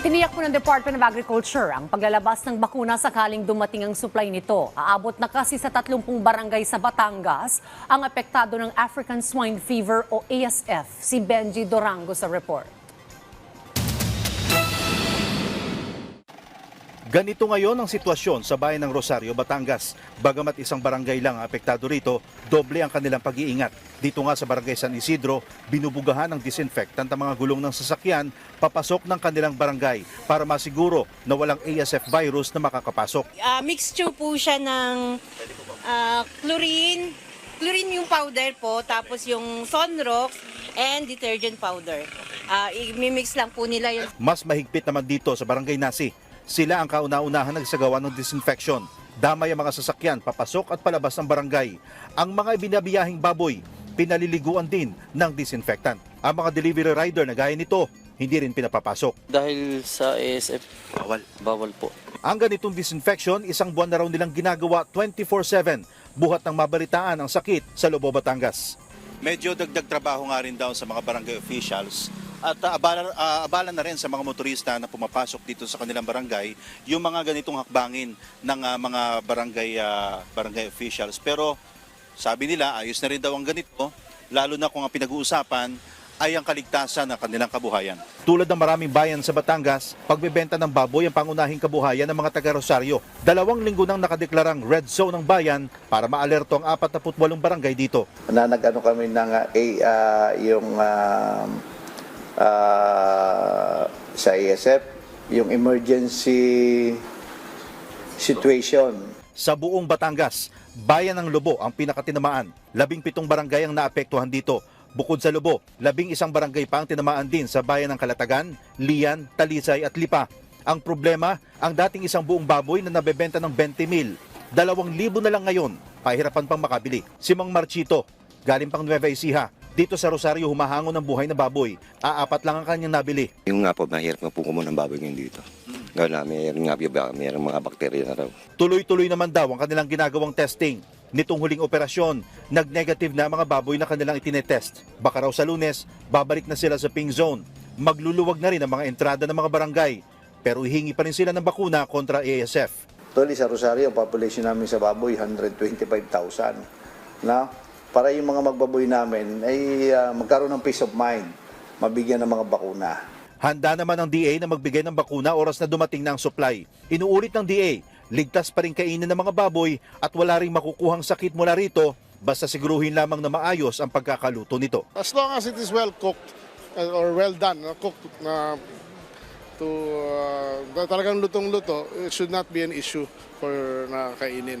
Tiniyak po ng Department of Agriculture ang paglalabas ng bakuna sakaling dumating ang supply nito. Aabot na kasi sa 30 barangay sa Batangas ang apektado ng African Swine Fever o ASF. Si Benji Dorango sa report. Ganito ngayon ang sitwasyon sa bayan ng Rosario, Batangas. Bagamat isang barangay lang ang apektado rito, doble ang kanilang pag-iingat. Dito nga sa barangay San Isidro, binubugahan ng disinfectant ang mga gulong ng sasakyan papasok ng kanilang barangay para masiguro na walang ASF virus na makakapasok. Ah, mixture po siya ng ah, chlorine, chlorine yung powder po, tapos yung Sunrox and detergent powder. Ah, i-mix lang po nila yung Mas mahigpit naman dito sa barangay Nasi. Sila ang kauna-unahan nagsagawa ng disinfection. Damay ang mga sasakyan papasok at palabas ng barangay. Ang mga ibinabiyahing baboy, pinaliliguan din ng disinfectant. Ang mga delivery rider na gaya nito, hindi rin pinapapasok. Dahil sa ASF, Bawal. bawal po. Ang ganitong disinfection, isang buwan na raw nilang ginagawa 24-7 buhat ng mabalitaan ang sakit sa Lobo, Batangas. Medyo dagdag trabaho nga rin daw sa mga barangay officials at uh, abala, ah, abala na rin sa mga motorista na pumapasok dito sa kanilang barangay yung mga ganitong hakbangin ng ah, mga barangay ah, barangay officials. Pero sabi nila ayos na rin daw ang ganito lalo na kung ang pinag-uusapan ay ang kaligtasan ng kanilang kabuhayan. Tulad ng maraming bayan sa Batangas, pagbebenta ng baboy ang pangunahing kabuhayan ng mga taga Rosario. Dalawang linggo nang nakadeklarang red zone ng bayan para maalerto ang 48 barangay dito. na nag-ano kami ng A- ah, yung ah, ah, sa ASF, yung emergency situation. Sa buong Batangas, bayan ng Lobo ang pinakatinamaan. Labing pitong barangay ang naapektuhan dito. Bukod sa Lobo, labing isang barangay pa ang tinamaan din sa bayan ng Kalatagan, Lian, Talisay at Lipa. Ang problema, ang dating isang buong baboy na nabebenta ng 20 mil, dalawang libo na lang ngayon, pahirapan pang makabili. Si Mang Marchito, galing pang Nueva Ecija, dito sa Rosario humahangon ng buhay na baboy. Aapat lang ang kanyang nabili. Yung nga po, mahirap nga po kumuha ng baboy ngayon dito. Gawin na, mayroon nga po, mayroon mga bakterya na raw. Tuloy-tuloy naman daw ang kanilang ginagawang testing. Nitong huling operasyon, nag-negative na ang mga baboy na kanilang itinetest. Baka raw sa lunes, babalik na sila sa pink zone. Magluluwag na rin ang mga entrada ng mga barangay. Pero hihingi pa rin sila ng bakuna kontra ASF. Actually, sa Rosario, ang population namin sa baboy, 125,000. Na, para yung mga magbaboy namin ay ah, magkaroon ng peace of mind, mabigyan ng mga bakuna. Handa naman ang DA na magbigay ng bakuna oras na dumating na ang supply. Inuulit ng DA, ligtas pa rin kainin ng mga baboy at wala rin makukuhang sakit mula rito basta siguruhin lamang na maayos ang pagkakaluto nito. As long as it is well cooked uh, or well done, no, cooked na to uh, talagang lutong-luto, it should not be an issue for nakakainin.